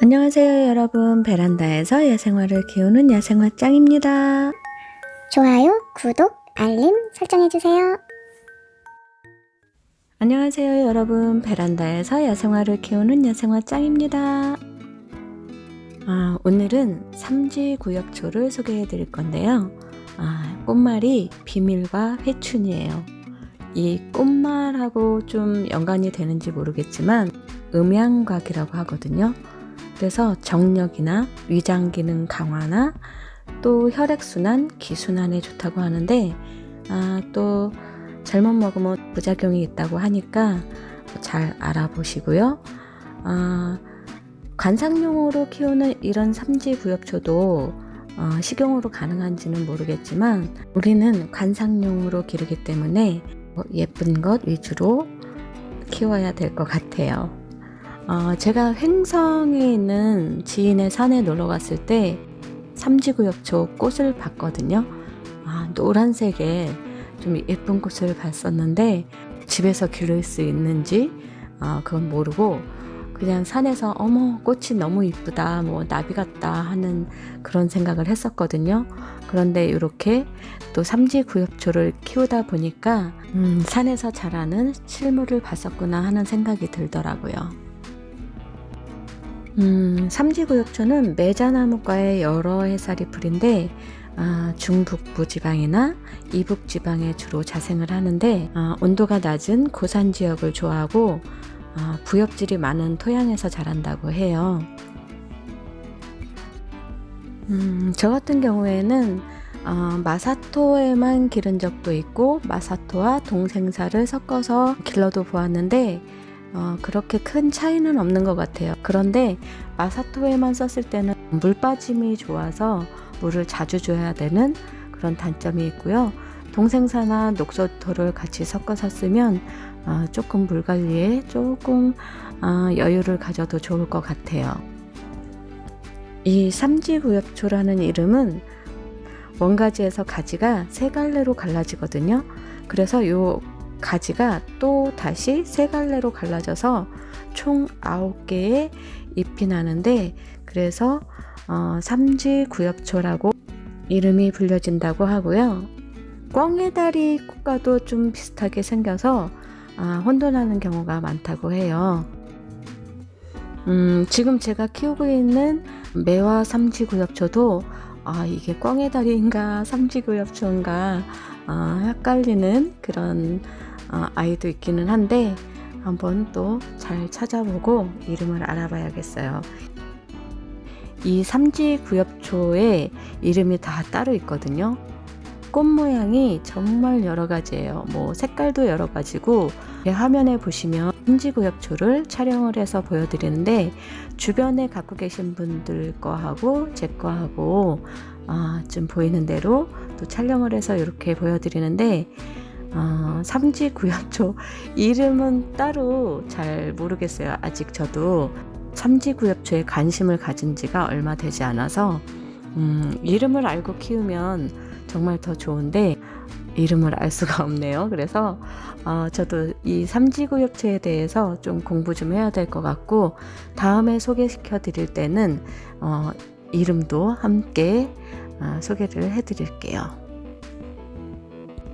안녕하세요 여러분. 베란다에서 야생화를 키우는 야생화 짱입니다. 좋아요, 구독, 알림 설정해주세요. 안녕하세요 여러분. 베란다에서 야생화를 키우는 야생화 짱입니다. 아, 오늘은 삼지구역초를 소개해 드릴 건데요. 아, 꽃말이 비밀과 회춘이에요. 이 꽃말하고 좀 연관이 되는지 모르겠지만 음양각이라고 하거든요 그래서 정력이나 위장 기능 강화나 또 혈액순환, 기순환에 좋다고 하는데 아, 또 잘못 먹으면 부작용이 있다고 하니까 잘 알아보시고요. 아, 관상용으로 키우는 이런 삼지 부엽초도 어, 식용으로 가능한지는 모르겠지만 우리는 관상용으로 기르기 때문에 뭐 예쁜 것 위주로 키워야 될 것 같아요. 어, 제가 횡성에 있는 지인의 산에 놀러 갔을 때 삼지구엽초 꽃을 봤거든요. 아, 노란색의 좀 예쁜 꽃을 봤었는데 집에서 기를 수 있는지 어, 그건 모르고 그냥 산에서 어머 꽃이 너무 이쁘다 뭐 나비 같다 하는 그런 생각을 했었거든요. 그런데 이렇게 또 삼지 구엽초를 키우다 보니까 음, 산에서 자라는 실물을 봤었구나 하는 생각이 들더라고요. 음, 삼지구역초는 매자나무과의 여러 해살이 풀인데 아, 중북부 지방이나 이북 지방에 주로 자생을 하는데 아, 온도가 낮은 고산 지역을 좋아하고 아, 부엽질이 많은 토양에서 자란다고 해요. 음, 저 같은 경우에는 어, 마사토에만 기른 적도 있고 마사토와 동생사를 섞어서 길러도 보았는데 어, 그렇게 큰 차이는 없는 것 같아요. 그런데 마사토에만 썼을 때는 물 빠짐이 좋아서 물을 자주 줘야 되는 그런 단점이 있고요. 동생사나 녹소토를 같이 섞어서 쓰면 어, 조금 물 관리에 조금 어, 여유를 가져도 좋을 것 같아요. 이 삼지구엽초라는 이름은 원가지에서 가지가 세 갈래로 갈라지거든요. 그래서 요 가지가 또 다시 세 갈래로 갈라져서 총 아홉 개의 잎이 나는데 그래서 어, 삼지구엽초라고 이름이 불려진다고 하고요. 꽝의다리 꽃과도 좀 비슷하게 생겨서 아, 혼돈하는 경우가 많다고 해요. 음, 지금 제가 키우고 있는 매화 삼지구엽초도 아, 이게 꽝의다리인가 삼지구엽초인가 아, 헷갈리는 그런 어, 아이도 있기는 한데 한번 또 잘 찾아보고 이름을 알아봐야겠어요. 이 삼지 구엽초의 이름이 다 따로 있거든요. 꽃 모양이 정말 여러 가지예요. 뭐 색깔도 여러 가지고 화면에 보시면 삼지구엽초를 촬영을 해서 보여드리는데 주변에 갖고 계신 분들 거하고 제 거하고 아, 좀 보이는 대로 또 촬영을 해서 이렇게 보여드리는데 어, 삼지 구엽초 이름은 따로 잘 모르겠어요. 아직 저도 삼지 구엽초에 관심을 가진 지가 얼마 되지 않아서 음, 이름을 알고 키우면 정말 더 좋은데 이름을 알 수가 없네요. 그래서 어, 저도 이 삼지구엽초에 대해서 좀 공부 좀 해야 될 것 같고 다음에 소개시켜 드릴 때는 어, 이름도 함께 어, 소개를 해 드릴게요.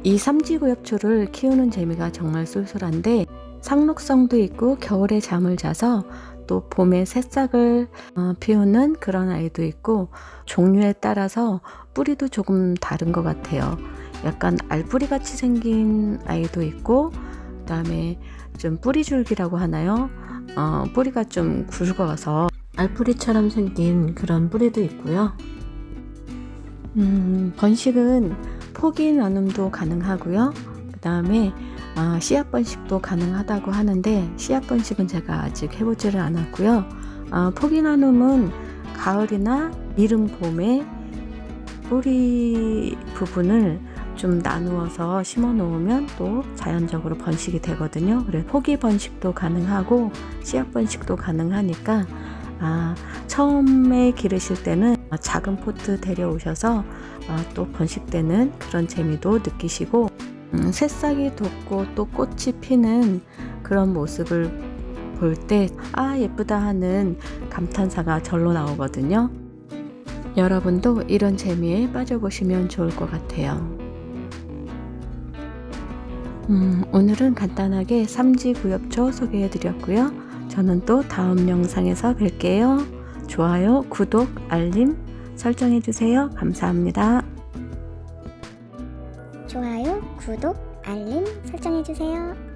이 삼지구엽초를 키우는 재미가 정말 쏠쏠한데 상록성도 있고 겨울에 잠을 자서 또 봄에 새싹을 어, 피우는 그런 아이도 있고 종류에 따라서 뿌리도 조금 다른 것 같아요. 약간 알뿌리 같이 생긴 아이도 있고 그 다음에 좀 뿌리줄기라고 하나요? 어, 뿌리가 좀 굵어서 알뿌리처럼 생긴 그런 뿌리도 있고요. 음, 번식은 포기 나눔도 가능하고요. 그 다음에 아, 씨앗 번식도 가능하다고 하는데 씨앗 번식은 제가 아직 해보지를 않았고요. 아, 포기 나눔은 가을이나 이른 봄에 뿌리 부분을 좀 나누어서 심어 놓으면 또 자연적으로 번식이 되거든요. 그래서 포기 번식도 가능하고 씨앗 번식도 가능하니까 아, 처음에 기르실 때는 작은 포트 데려오셔서 아, 또 번식되는 그런 재미도 느끼시고 음, 새싹이 돋고 또 꽃이 피는 그런 모습을 볼 때 아 예쁘다 하는 감탄사가 절로 나오거든요. 여러분도 이런 재미에 빠져보시면 좋을 것 같아요. 음, 오늘은 간단하게 삼지구엽초 소개해드렸고요. 저는 또 다음 영상에서 뵐게요. 좋아요, 구독, 알림 설정해주세요. 감사합니다. 좋아요, 구독, 알림 설정해주세요.